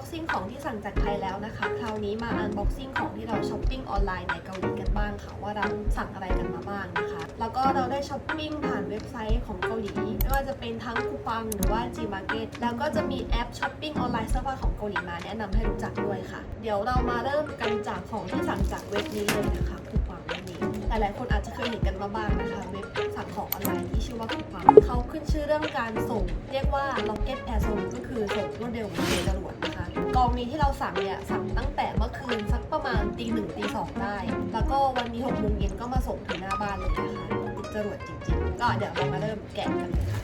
บ็อกซิ่งของที่สั่งจากไทยแล้วนะคะ คราวนี้มาอันบ็อกซิ่งของที่เราช้อปปิ้งออนไลน์ในเกาหลีกันบ้างค่ะ ว่าเราสั่งอะไรกันมาบ้างนะคะ แล้วก็เราได้ช้อปปิ้งผ่านเว็บไซต์ของเกาหลี ไม่ว่าจะเป็นทั้งคูปังหรือว่า Gmarket แล้วก็จะมีแอปช้อปปิ้งออนไลน์เสื้อผ้าของเกาหลีมาแนะนำให้รู้จักด้วยค่ะ เดี๋ยวเรามาเริ่มกันจากของที่สั่งจากเว็บนี้เลยนะคะคูปังนั่นเองหลายๆคนอาจจะเคยเห็นกันมาบ้างนะคะ เว็บสั่งของออนไลน์ที่ชื่อว่าคูปังเขาขึ้นชื่อเรื่องการส่ง เรียกว่า Rocket Air ส่งก็คือส่งรวดเร็วเหมือนจรวด องนี้ที่เราสั่งเนี่ยสั่งตั้งแต่เมื่อคืนสักประมาณตีหนึ่งตีสองได้ แล้วก็วันนี้หกโมงเย็นก็มาส่งถึงหน้าบ้านเลยนะคะติดจรวดจริงๆ ก็เดี๋ยวเรามาเริ่มแกะกันเลยค่ะ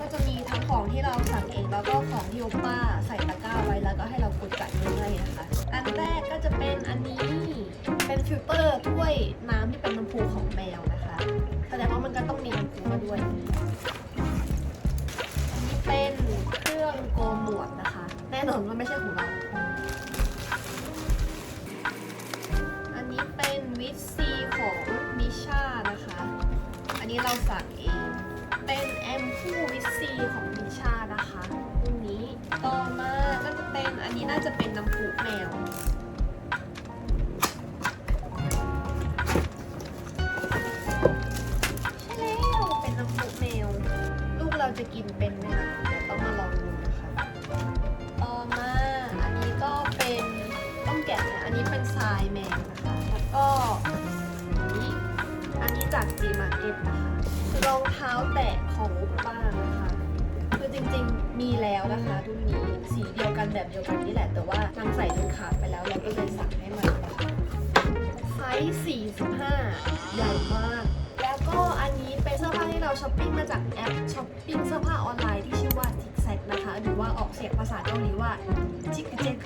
ก็จะมีทั้งของที่เราสั่งเองแล้วก็ของที่โอป้าใส่ตะกร้าไว้แล้วก็ให้เรากดจ่ายเงินให้นะคะ อันแรกก็จะเป็นอันนี้เป็นฟิลเตอร์ถ้วยน้ำที่เป็นน้ำ สั่งเอง เป็นแอมพูวิตซีของนิชานะคะรุ่นนี้ต่อมาก็จะเป็นอันนี้น่าจะเป็นน้ำพุแมว ใช่แล้วเป็นน้ำพุแมว ลูกเราจะกินเป็นไหมคะเดี๋ยวต้องมาลองดูนะคะ ต่อมาอันนี้ก็เป็นต้องแกะนะอันนี้เป็นทรายแมวนะคะ แล้วก็อันนี้อันนี้จากจีมาร์เก็ตนะคะ รองเท้าแตะของอุปป้านะคะคือจริงๆมีแล้วนะคะรุ่นนี้สีเดียวกันแบบเดียวกันนี่แหละ แต่ว่านางใส่จนขาดไปแล้วเราก็เลยสั่งให้มันไซส์45 ใหญ่มาก แล้วก็อันนี้เป็นเสื้อผ้าที่เราช้อปปิ้งมาจากแอปช้อปปิ้งเสื้อผ้าออนไลน์ที่ชื่อว่า t i k s a c นะคะ หรือว่าออกเสียงภาษาเกาหลีว่าจิกเจก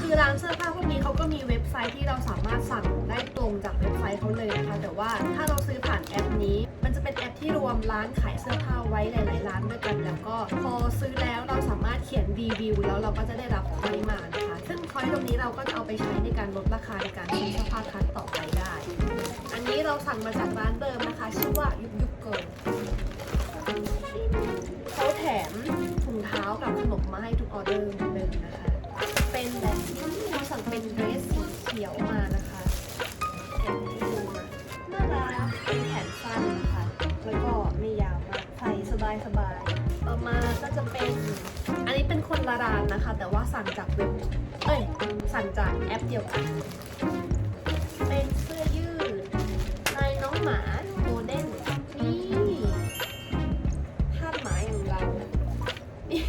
คือร้านเสื้อผ้าพวกนี้เขาก็มีเว็บไซต์ที่เราสามารถสั่งได้ตรงจากเว็บไซต์เขาเลยนะคะ แต่ว่าถ้าเรา เป็นแอปที่รวมร้านขายเสื้อผ้าไว้หลาย ๆ ร้านด้วยกัน แล้วก็พอซื้อแล้วเราสามารถเขียนรีวิวแล้วเราก็จะได้รับพอยต์มานะคะ ซึ่งพอยต์ตรงนี้เราก็จะเอาไปใช้ในการลดราคาในการซื้อเสื้อผ้าครั้งต่อไปได้ อันนี้เราสั่งมาจากร้านเดิมนะคะ ชื่อว่ายุกยุกเกิลเขาแถมถุงเท้ากับขนมมาให้ทุกออเดอร์เหมือนเดิมนะคะ คนะร้านนะคะ แต่ว่าสั่งจากเว็บเอ้ยสั่งจากแอปเดียวกัน เป็นเสื้อยืดลายน้องหมาโมเดนนี่ทาสหมาอย่างเรานี่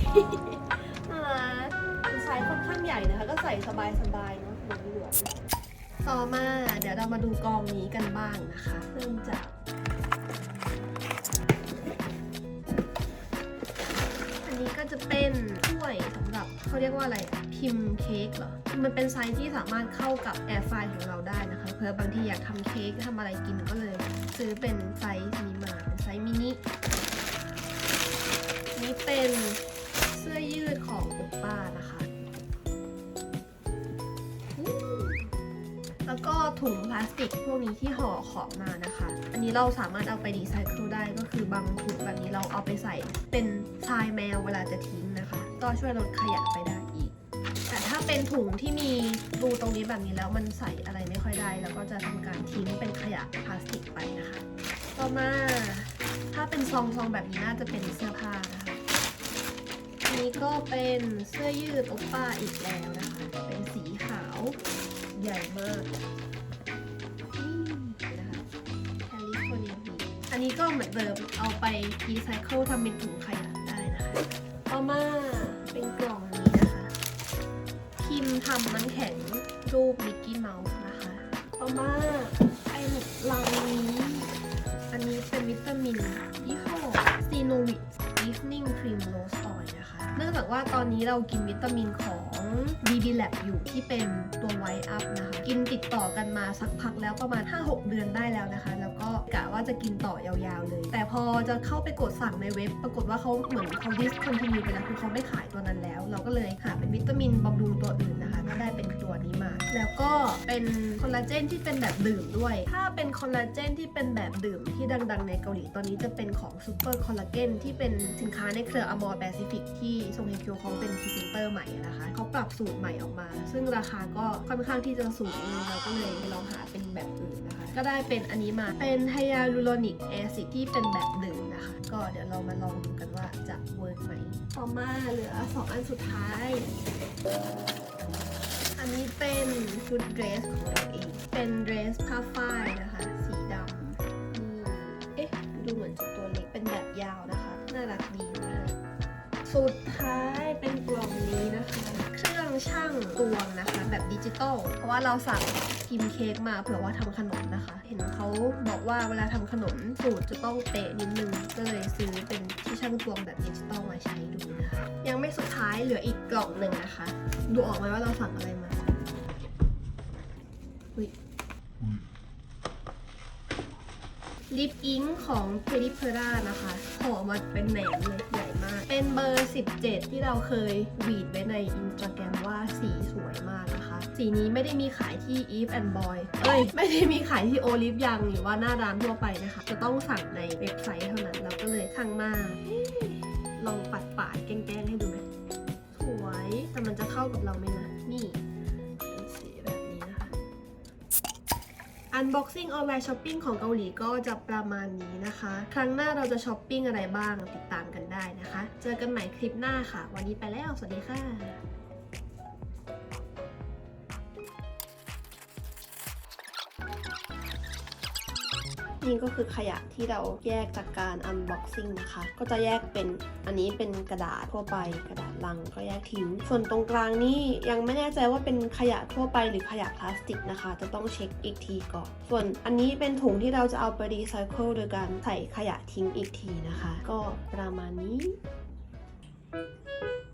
น่ารักคือไซส์ค่อนข้างใหญ่นะคะ ก็ใส่สบายๆเนาะหลวมหลวมๆต่อมาเดี๋ยวเรามาดูกองนี้กันบ้างนะคะ เริ่มจาก อันจะเป็นถ้วยสำหรับเขาเรียกว่าอะไรพิมพ์เค้กเหรอ มันเป็นไซส์ที่สามารถเข้ากับแอร์ไฟของเราได้นะคะเพื่อบางทีอยากทำเค้กทำอะไรกินก็เลย ซื้อเป็นไซส์นี้มาเป็นไซส์มินินี่เป็น แล้วก็ถุงพลาสติกพวกนี้ที่ห่อของมานะคะ อันนี้เราสามารถเอาไปรีไซเคิลได้ก็คือบางถุงแบบนี้เราเอาไปใส่เป็นทรายแมวเวลาจะทิ้งนะคะ ก็ช่วยลดขยะไปได้อีก แต่ถ้าเป็นถุงที่มีรูตรงนี้แบบนี้แล้วมันใส่อะไรไม่ค่อยได้เราก็จะทำการทิ้งเป็นขยะพลาสติกไปนะคะ ต่อมาถ้าเป็นซองซองแบบนี้น่าจะเป็นเสื้อผ้านะคะอันนี้ก็เป็นเสื้อยืดโอป้าอีกแล้วนะคะ เป็นสีขาว ใหญ่มากนี่นะคะแคลิฟอร์เนียบีอันนี้ก็เหมือนเดิมเอาไปรีไซเคิลทำเป็นถุงขยะได้นะคะต่อมาเป็นกล่องนี้นะคะ พิมพ์ทำน้ำแข็งรูปมิกกี้เมาส์นะคะต่อมาไอ้ลังนี้ อันนี้เป็นวิตามินยี่ห้อซีโนวิ Evening Cream Rose Oil นะคะ เนื่องจากว่าตอนนี้เรากินวิตามินของ BB Lab อยู่ที่เป็นตัว White Up นะคะ กินติดต่อกันมาสักพักแล้วประมาณ 5-6 เดือนได้แล้วนะคะ แล้วก็กะว่าจะกินต่อยาวๆเลย แต่พอจะเข้าไปกดสั่งในเว็บ ปรากฏว่าเขาเหมือนเขา discontinue ไปแล้วคือเขาไม่ขายตัวนั้นแล้ว เราก็เลยหาเป็นวิตามินบำรุงตัวอื่นนะคะ ก็ได้เป็นตัวนี้มา แล้วก็เป็นคอลลาเจนที่เป็นแบบดื่มด้วย ถ้าเป็นคอลลาเจนที่เป็นแบบดื่มที่ดังๆ ในเกาหลีตอนนี้จะเป็นของซูเปอร์คอลลาเจนที่เป็นสินค้าในเครืออมอร์แปซิฟิกที่ที่ทรงเฮเกียวเขาเป็นพรีเซนเตอร์ใหม่นะคะเขาปรับสูตรใหม่ออกมา ซึ่งราคาก็ค่อนข้างที่จะสูงเลยเราก็เลยลองหาเป็นแบบอื่นนะคะ ก็ได้เป็นอันนี้มาเป็นไฮยาลูโรนิกแอซิดที่เป็นแบบดื่มนะคะ ก็เดี๋ยวเรามาลองดูกันว่าจะเวิร์กไหมต่อมาเหลือสองอันสุดท้าย อันนี้เป็นชุดเดรสของเราเอง เป็นเดรสผ้าฝ้า สุดท้ายเป็นกล่องนี้นะคะ เครื่องช่างตวงนะคะ แบบดิจิตอลเพราะว่าเราสั่งพิมพ์เค้กมาเผื่อว่าทำขนมนะคะ เห็นเขาบอกว่าเวลาทำขนมสูตรจะต้องเป๊ะนิดนึงก็เลยซื้อเป็นที่ช่างตวงแบบดิจิตอลมาใช้ดูนะคะยังไม่สุดท้ายเหลืออีกกล่องหนึ่งนะคะ ดูออกไหมว่าเราสั่งอะไรมาลิปอิงของ p e r i p e r a นะคะห่อมาเป็นแหนมเลย เป็นเบอร์ 17 ที่เราเคยหวีดไว้ในอินสตาแกรมว่าสีสวยมากนะคะ สีนี้ไม่ได้มีขายที่ Eve and Boy เอ้ย ไม่ได้มีขายที่โอลิฟยังหรือว่าหน้าร้านทั่วไปนะคะ จะต้องสั่งในเว็บไซต์เท่านั้นเราก็เลยสั่งมาลองปัดปาดแกล้งให้ดูไหมสวยแต่มันจะเข้ากับเราไหมนะนี่เป็นสีแบบนี้นะคะ Unboxing Online Shopping ของเกาหลีก็จะประมาณนี้นะคะ ครั้งหน้าเราจะช้อปปิ้งอะไรบ้างติดตามกันได้ เจอกันใหม่คลิปหน้าค่ะ วันนี้ไปแล้ว สวัสดีค่ะนี่ก็คือขยะที่เราแยกจากการ unboxing นะคะ ก็จะแยกเป็นอันนี้เป็นกระดาษทั่วไปกระดาษลังก็แยกทิ้ง ส่วนตรงกลางนี่ยังไม่แน่ใจว่าเป็นขยะทั่วไปหรือขยะพลาสติกนะคะ จะต้องเช็คอีกทีก่อน ส่วนอันนี้เป็นถุงที่เราจะเอาไปรีไซเคิลโดยการใส่ขยะทิ้งอีกทีนะคะ ก็ประมาณนี้ Thank you.